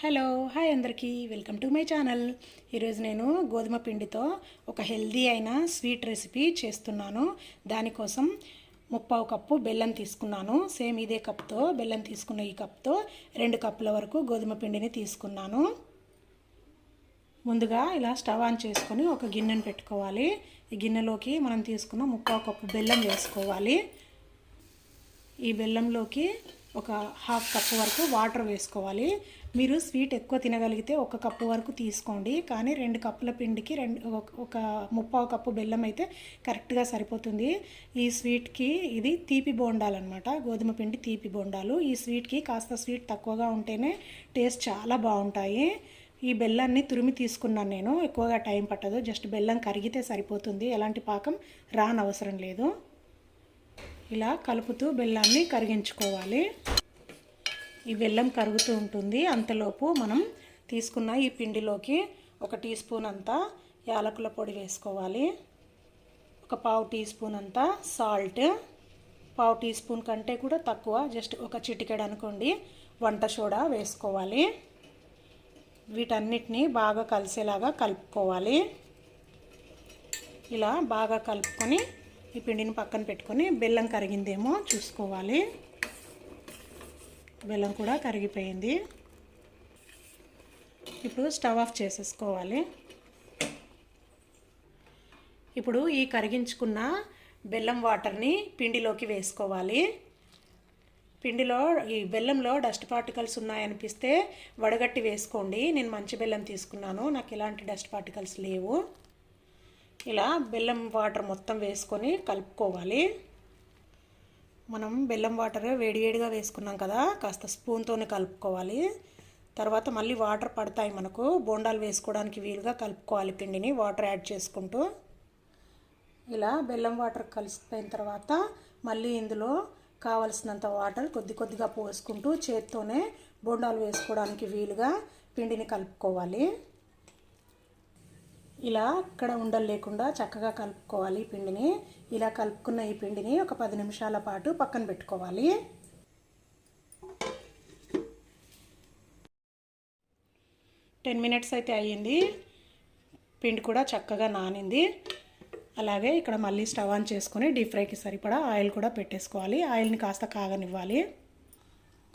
Hello hi అందరికీ. Welcome to my channel. ఈరోజు నేను గోధుమ పిండితో ఒక హెల్దీ అయిన స్వీట్ రెసిపీ చేస్తున్నాను. దానికోసం ముప్పావు కప్పు బెల్లం తీసుకున్నాను. సేమ్ ఇదే కప్తో బెల్లం తీసుకున్న ఈ కప్తో రెండు కప్పుల వరకు గోధుమ పిండిని తీసుకున్నాను. ముందుగా ఇలా స్టవ్ ఆన్ చేసుకొని ఒక గిన్నెను పెట్టుకోవాలి. ఈ గిన్నెలోకి మనం తీసుకున్న ముప్పావు కప్పు బెల్లం వేసుకోవాలి. ఈ బెల్లంలోకి ఒక హాఫ్ కప్పు వరకు వాటర్ వేసుకోవాలి. మీరు స్వీట్ ఎక్కువ తినగలిగితే ఒక కప్పు వరకు తీసుకోండి. కానీ రెండు కప్పుల పిండికి రెండు ఒక ముప్పావు కప్పు బెల్లం అయితే కరెక్ట్గా సరిపోతుంది. ఈ స్వీట్కి ఇది తీపి బోండాలన్నమాట. గోధుమ పిండి తీపి బోండాలు. ఈ స్వీట్కి కాస్త స్వీట్ తక్కువగా ఉంటేనే టేస్ట్ చాలా బాగుంటాయి. ఈ బెల్లాన్ని తురిమి తీసుకున్నాను నేను. ఎక్కువగా టైం పట్టదు. జస్ట్ బెల్లం కరిగితే సరిపోతుంది. ఎలాంటి పాకం రానవసరం లేదు. ఇలా కలుపుతూ బెల్లాన్ని కరిగించుకోవాలి. ఈ బెల్లం కరుగుతూ ఉంటుంది. అంతలోపు మనం తీసుకున్న ఈ పిండిలోకి ఒక టీ స్పూన్ అంతా యాలకుల పొడి వేసుకోవాలి. ఒక పావు టీ స్పూన్ అంతా సాల్ట్. పావు టీ స్పూన్ కంటే కూడా తక్కువ జస్ట్ ఒక చిటికెడు అనుకోండి వంట సోడా వేసుకోవాలి. వీటన్నిటిని బాగా కలిసేలాగా కలుపుకోవాలి. ఇలా బాగా కలుపుకొని ఈ పిండిని పక్కన పెట్టుకొని బెల్లం కరిగిందేమో చూసుకోవాలి. బెల్లం కూడా కరిగిపోయింది. ఇప్పుడు స్టవ్ ఆఫ్ చేసేసుకోవాలి. ఇప్పుడు ఈ కరిగించుకున్న బెల్లం వాటర్ని పిండిలోకి వేసుకోవాలి. పిండిలో ఈ బెల్లంలో డస్ట్ పార్టికల్స్ ఉన్నాయనిపిస్తే వడగట్టి వేసుకోండి. నేను మంచి బెల్లం తీసుకున్నాను. నాకు ఎలాంటి డస్ట్ పార్టికల్స్ లేవు. ఇలా బెల్లం వాటర్ మొత్తం వేసుకొని కలుపుకోవాలి. మనం బెల్లం వాటర్ వేడివేడిగా వేసుకున్నాం కదా కాస్త స్పూన్తోనే కలుపుకోవాలి. తర్వాత మళ్ళీ వాటర్ పడతాయి మనకు బోండాలు వేసుకోవడానికి వీలుగా కలుపుకోవాలి పిండిని వాటర్ యాడ్ చేసుకుంటూ. ఇలా బెల్లం వాటర్ కలిసిపోయిన తర్వాత మళ్ళీ ఇందులో కావలసినంత వాటర్ కొద్ది కొద్దిగా పోసుకుంటూ చేత్తోనే బోండాలు వేసుకోవడానికి వీలుగా పిండిని కలుపుకోవాలి. ఇలా అక్కడ ఉండలు లేకుండా చక్కగా కలుపుకోవాలి ఈ పిండిని. ఇలా కలుపుకున్న ఈ పిండిని ఒక పది నిమిషాల పాటు పక్కన పెట్టుకోవాలి. టెన్ మినిట్స్ అయితే అయ్యింది. పిండి కూడా చక్కగా నానింది. అలాగే ఇక్కడ మళ్ళీ స్టవ్ ఆన్ చేసుకొని డీప్ ఫ్రైకి సరిపడా ఆయిల్ కూడా పెట్టేసుకోవాలి. ఆయిల్ని కాస్త కాగనివ్వాలి.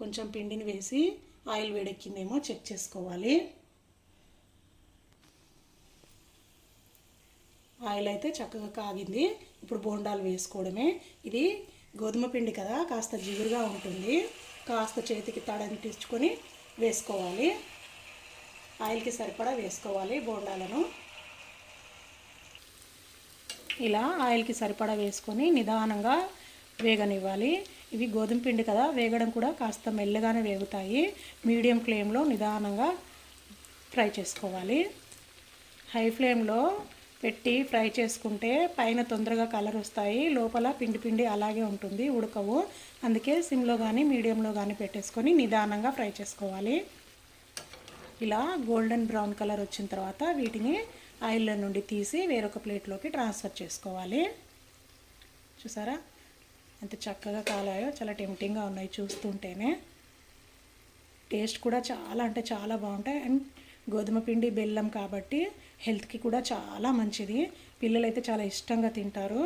కొంచెం పిండిని వేసి ఆయిల్ వేడెక్కిందేమో చెక్ చేసుకోవాలి. ఆయిల్ అయితే చక్కగా కాగింది. ఇప్పుడు బోండాలు వేసుకోవడమే. ఇది గోధుమ పిండి కదా కాస్త జిగురుగా ఉంటుంది. కాస్త చేతికి తడని తడంటించుకొని వేసుకోవాలి. ఆయిల్కి సరిపడా వేసుకోవాలి బోండాలను. ఇలా ఆయిల్కి సరిపడా వేసుకొని నిదానంగా వేగనివ్వాలి. ఇవి గోధుమ పిండి కదా వేగడం కూడా కాస్త మెల్లగానే వేగుతాయి. మీడియం ఫ్లేమ్లో నిదానంగా ఫ్రై చేసుకోవాలి. హై ఫ్లేమ్లో పెట్టి ఫ్రై చేసుకుంటే పైన తొందరగా కలర్ వస్తాయి. లోపల పిండి పిండి అలాగే ఉంటుంది ఉడకవు. అందుకే సిమ్లో కానీ మీడియంలో కానీ పెట్టేసుకొని నిదానంగా ఫ్రై చేసుకోవాలి. ఇలా గోల్డెన్ బ్రౌన్ కలర్ వచ్చిన తర్వాత వీటిని ఆయిల్లో నుండి తీసి వేరొక ప్లేట్లోకి ట్రాన్స్ఫర్ చేసుకోవాలి. చూసారా? ఎంత చక్కగా కాలాయో చాలా టెంప్టింగ్గా ఉన్నాయి చూస్తుంటేనే. టేస్ట్ కూడా చాలా అంటే చాలా బాగుంటాయి. అండ్ గోధుమ పిండి బెల్లం కాబట్టి హెల్త్కి కూడా చాలా మంచిది. పిల్లలైతే చాలా ఇష్టంగా తింటారు.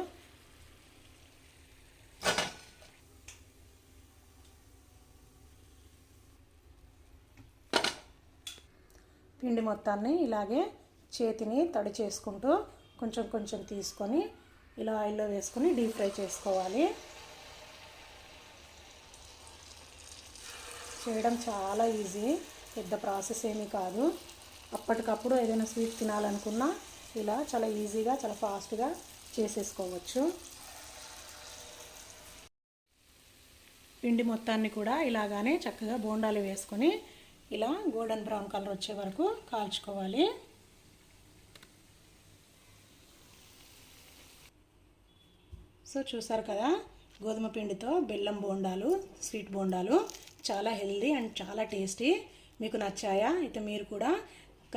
పిండి మొత్తాన్ని ఇలాగే చేతిని తడి చేసుకుంటూ కొంచెం కొంచెం తీసుకొని ఇలా ఆయిల్లో వేసుకొని డీప్ ఫ్రై చేసుకోవాలి. చేయడం చాలా ఈజీ పెద్ద ప్రాసెస్ ఏమీ కాదు. అప్పటికప్పుడు ఏదైనా స్వీట్ తినాలనుకున్నా ఇలా చాలా ఈజీగా చాలా ఫాస్ట్గా చేసేసుకోవచ్చు. పిండి మొత్తాన్ని కూడా ఇలాగానే చక్కగా బోండాలు వేసుకొని ఇలా గోల్డెన్ బ్రౌన్ కలర్ వచ్చే వరకు కాల్చుకోవాలి. సో చూసారు కదా గోధుమ పిండితో బెల్లం బోండాలు స్వీట్ బోండాలు చాలా హెల్దీ అండ్ చాలా టేస్టీ మీకు నచ్చాయా? అయితే మీరు కూడా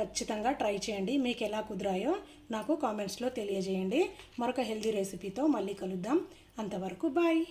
ఖచ్చితంగా ట్రై చేయండి. మీకు ఎలా కుదిరాయో నాకు కామెంట్స్లో తెలియజేయండి. మరొక హెల్దీ రెసిపీతో మళ్ళీ కలుద్దాం. అంతవరకు బాయ్.